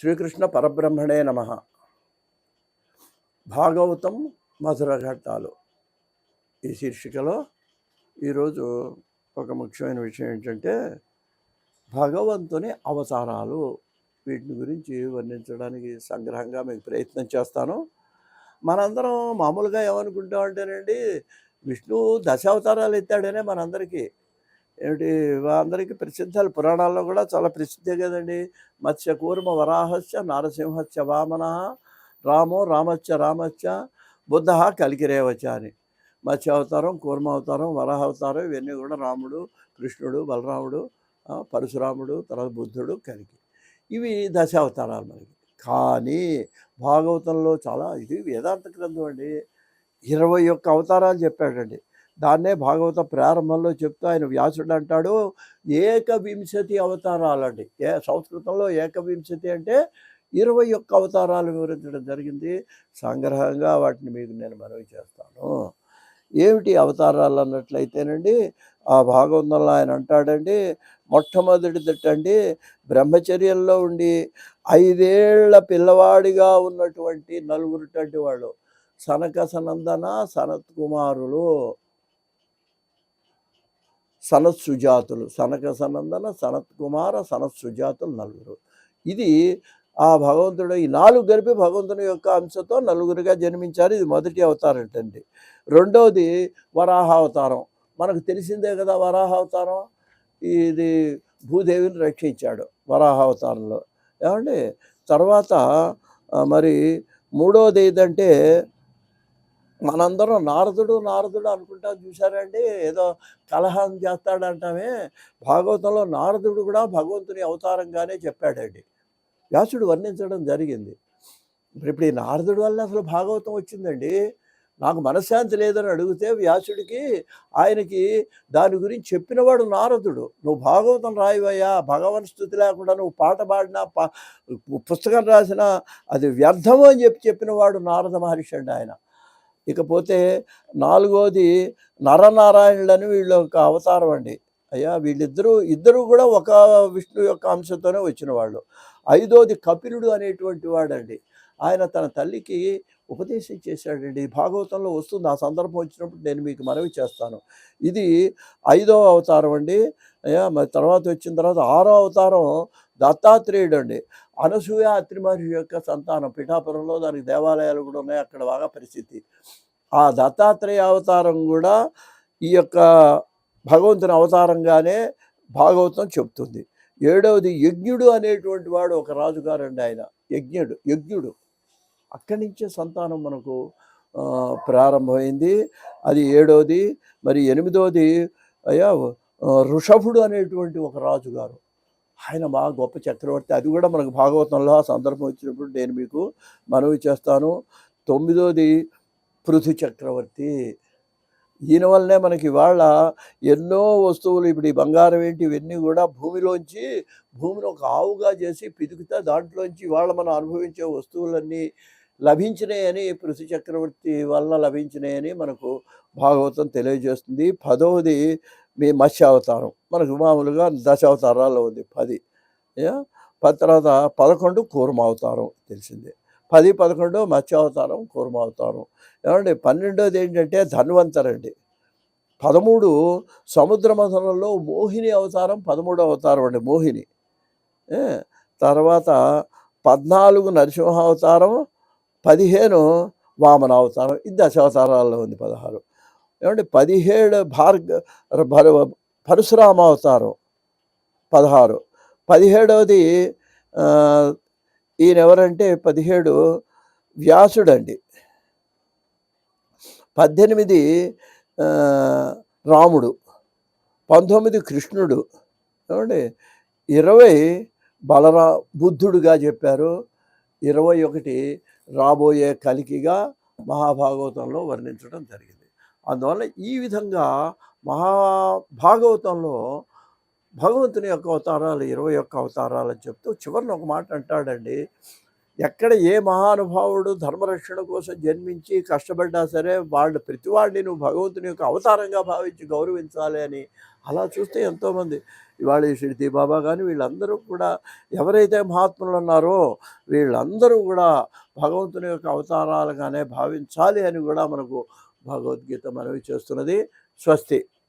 శ్రీకృష్ణ పరబ్రహ్మణే నమ. భాగవతం మధుర ఘట్టాలు. ఈ శీర్షికలో ఈరోజు ఒక ముఖ్యమైన విషయం ఏంటంటే భగవంతుని అవతారాలు వీటిని గురించి వర్ణించడానికి సంగ్రహంగా మీకు ప్రయత్నం చేస్తాను. మనందరం మామూలుగా ఏమనుకుంటామంటేనండి విష్ణువు దశావతారాలు ఎత్తాడనే మనందరికీ. ఏమిటి? అందరికీ ప్రసిద్ధాలు. పురాణాల్లో కూడా చాలా ప్రసిద్ధే కదండి. మత్స్య కూర్మ వరాహస్య నారసింహస్య వామన రామో రామస్య రామస్య బుద్ధ కలికిరేవచ అని. మత్స్య అవతారం కూర్మ అవతారం వరాహ అవతారం ఇవన్నీ కూడా రాముడు కృష్ణుడు బలరాముడు పరశురాముడు తర్వాత బుద్ధుడు కలికి. ఇవి దశావతారాలు మనకి. కానీ భాగవతంలో చాలా ఇది వేదాంత గ్రంథం అండి. ఇరవై ఒక్క అవతారాలు చెప్పాడండి. దాన్నే భాగవత ప్రారంభంలో చెప్తూ ఆయన వ్యాసుడు అంటాడు ఏకవింశతి అవతారాలండి. ఏ సంస్కృతంలో ఏకవింశతి అంటే ఇరవై ఒక్క అవతారాలు వివరించడం జరిగింది. సంగ్రహంగా వాటిని మీకు నేను మనవి చేస్తాను. ఏమిటి అవతారాలు అన్నట్లయితేనండి ఆ భాగవతంలో ఆయన అంటాడండి మొట్టమొదటిదటండి బ్రహ్మచర్యంలో ఉండి ఐదేళ్ళ పిల్లవాడిగా ఉన్నటువంటి నలుగురిటంటి వాళ్ళు సనక సనందన సనత్ కుమారులు సనత్ సుజాతులు సనక సనందన సనత్ కుమార సనత్ సుజాతులు నలుగురు. ఇది ఆ భగవంతుడు ఈ నాలుగు కలిపి భగవంతుని యొక్క అంశతో నలుగురుగా జన్మించారు. ఇది మొదటి అవతారం ఏంటండి రెండవది వరాహ అవతారం మనకు తెలిసిందే కదా వరాహ అవతారం ఇది భూదేవిని రక్షించాడు వరాహ అవతారంలో ఏమండి? తర్వాత మరి మూడవది ఏదంటే మనందరం నారదుడు నారదుడు అనుకుంటా. చూసారండి ఏదో కలహం చేస్తాడంటామే. భాగవతంలో నారదుడు కూడా భగవంతుని అవతారంగానే చెప్పాడండి. వ్యాసుడు వర్ణించడం జరిగింది. ఇప్పుడు ఈ నారదుడు వల్ల అసలు భాగవతం వచ్చిందండి? నాకు మనశ్శాంతి లేదని అడిగితే వ్యాసుడికి ఆయనకి దాని గురించి చెప్పినవాడు నారదుడు. నువ్వు భాగవతం రాయవయ్యా భగవన్ స్థుతి లేకుండా నువ్వు పాట పాడినా పా పుస్తకం రాసినా అది వ్యర్థము అని చెప్పి చెప్పినవాడు నారద మహర్షి అండి ఆయన. ఇకపోతే నాలుగోది నరనారాయణులని వీళ్ళ యొక్క అవతారం అండి. అయ్యా వీళ్ళిద్దరూ ఇద్దరు కూడా ఒక విష్ణు యొక్క అంశంతోనే వచ్చిన వాళ్ళు. ఐదోది కపిలుడు అనేటువంటి వాడండి. ఆయన తన తల్లికి ఉపదేశం చేశాడండి. భాగవతంలో వస్తుంది. ఆ సందర్భం వచ్చినప్పుడు నేను మీకు మనవి చేస్తాను. ఇది ఐదో అవతారం అండి. మరి తర్వాత వచ్చిన తర్వాత ఆరో అవతారం దత్తాత్రేయుడు అండి. అనసూయ అత్రి మహర్షి యొక్క సంతానం. పిఠాపురంలో దానికి దేవాలయాలు కూడా ఉన్నాయి. అక్కడ బాగా పరిస్థితి. ఆ దత్తాత్రేయ అవతారం కూడా ఈ యొక్క భగవంతుని అవతారంగానే భాగవతం చెప్తుంది. ఏడవది యజ్ఞుడు అనేటువంటి వాడు ఒక రాజుగారండి ఆయన. యజ్ఞుడు యజ్ఞుడు. అక్కడి నుంచే సంతానం మనకు ప్రారంభమైంది. అది ఏడోది మరి ఎనిమిదోది అయ్యా ఋషభుడు అనేటువంటి ఒక రాజుగారు. ఆయన మా గొప్ప చక్రవర్తి. అది కూడా మనకు భాగవతంలో ఆ సందర్భం వచ్చినప్పుడు నేను మీకు మనవి చేస్తాను. తొమ్మిదోది పృథు చక్రవర్తి. ఈయన వల్లనే మనకి ఇవాళ ఎన్నో వస్తువులు ఇప్పుడు ఈ బంగారం ఏంటి ఇవన్నీ కూడా భూమిలోంచి భూమిని ఒక ఆవుగా చేసి పిదికితే దాంట్లోంచి ఇవాళ మనం అనుభవించే వస్తువులన్నీ లభించినాయని పృథు చక్రవర్తి వల్ల లభించినాయని మనకు భాగవతం తెలియజేస్తుంది. పదవది మీ మత్స్య అవతారం మనకు మామూలుగా దశావతారాల్లో ఉంది పది. పది తర్వాత పదకొండు కూర్మ తెలిసింది. తెలిసిందే పది పదకొండు మత్స్య అవతారం కూర్మ ఏమండి? పన్నెండోది ఏంటంటే ధన్వంతరండి. పదమూడు సముద్ర మథనంలో మోహిని అవతారం పదమూడో అవతారం అండి మోహిని. తర్వాత పద్నాలుగు నరసింహ అవతారం పదిహేను వామన అవతారం ఇది దశావతారాల్లో ఉంది పదహారు. ఏమంటే పదిహేడు భార్గ భర- పరశురామ అవతారం పదహారు. పదిహేడవది ఈయన ఎవరంటే పదిహేడు వ్యాసుడండి. పద్దెనిమిది రాముడు. పంతొమ్మిది కృష్ణుడు. ఏమండి? ఇరవై బలరా బుద్ధుడుగా చెప్పారు. ఇరవై ఒకటి రాబోయే కలికిగా మహాభాగవతంలో వర్ణించడం జరిగింది. అందువల్ల ఈ విధంగా మహాభాగవతంలో భగవంతుని యొక్క అవతారాలు ఇరవై ఒక్క అవతారాలు అని చెప్తూ చివరిని ఒక మాట అంటాడండి. ఎక్కడ ఏ మహానుభావుడు ధర్మరక్షణ కోసం జన్మించి కష్టపడ్డా సరే వాళ్ళు ప్రతివాడిని నువ్వు భగవంతుని యొక్క అవతారంగా భావించి గౌరవించాలి అని అలా చూస్తే ఎంతోమంది ఇవాళ ఈ బాబా కానీ వీళ్ళందరూ కూడా ఎవరైతే మహాత్ములు ఉన్నారో వీళ్ళందరూ కూడా భగవంతుని యొక్క అవతారాలుగానే భావించాలి అని కూడా మనకు భగవద్గీత మనవి చేస్తున్నది. స్వస్తి.